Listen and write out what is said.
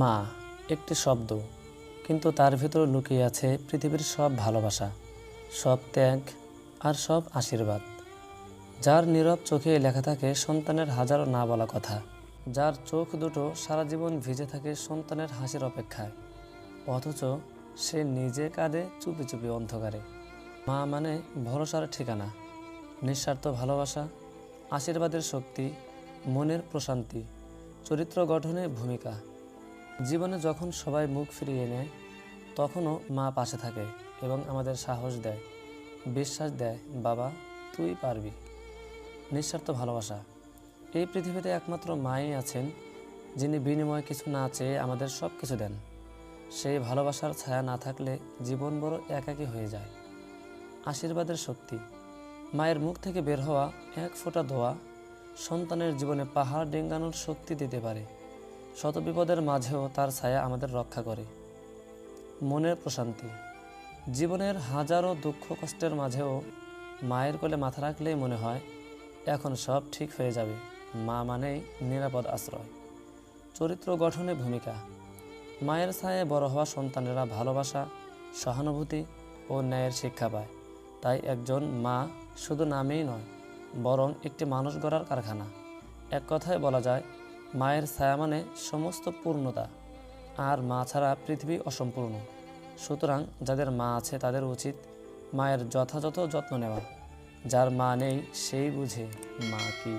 মা, একটি শব্দ। কিন্তু তার ভিতর লুকিয়ে আছে পৃথিবীর সব ভালোবাসা, সব ত্যাগ আর সব আশীর্বাদ। যার নীরব চোখে লেখা থাকে সন্তানের হাজারো না বলা কথা। যার চোখ দুটো সারা জীবন ভিজে থাকে সন্তানের হাসির অপেক্ষায়। অথচ সে নিজে কাঁদে চুপি চুপি অন্ধকারে। মা মানে ভরসার ঠিকানা, নিঃস্বার্থ ভালোবাসা, আশীর্বাদের শক্তি, মনের প্রশান্তি, চরিত্র গঠনে ভূমিকা। জীবনে যখন সবাই মুখ ফিরিয়ে নেয়, তখনও মা পাশে থাকে এবং আমাদের সাহস দেয়, বিশ্বাস দেয়, বাবা, তুই পারবি। নিঃস্বার্থ ভালোবাসা। এই পৃথিবীতে একমাত্র মাই আছেন, যিনি বিনিময়ে কিছু না চেয়ে আমাদের সব কিছু দেন। সেই ভালোবাসার ছায়া না থাকলে জীবন বড় একাকী হয়ে যায়। আশীর্বাদের শক্তি। মায়ের মুখ থেকে বের হওয়া এক ফোঁটা দোয়া সন্তানের জীবনে পাহাড় ডেঙ্গানোর শক্তি দিতে পারে। শত বিপদের মাঝেও তার ছায়া আমাদের রক্ষা করে। মনের প্রশান্তি। জীবনের হাজারো দুঃখ কষ্টের মাঝেও মায়ের কোলে মাথা রাখলেই মনে হয়, এখন সব ঠিক হয়ে যাবে। মা মানেই নিরাপদ আশ্রয়। চরিত্র গঠনে ভূমিকা। মায়ের ছায়ায় বড় হওয়া সন্তানেরা ভালোবাসা, সহানুভূতি ও ন্যায়ের শিক্ষা পায়। তাই একজন মা শুধু নামেই নয়, বরং একটি মানুষ গড়ার কারখানা। এক কথায় বলা যায় মায়ের ছায়া মানে সমস্ত পূর্ণতা, আর মা ছাড়া পৃথিবী অসম্পূর্ণ। সুতরাং যাদের মা আছে তাদের উচিত মায়ের যথাযথ যত্ন নেওয়া। যার মা নেই, সেই বুঝে মা কি।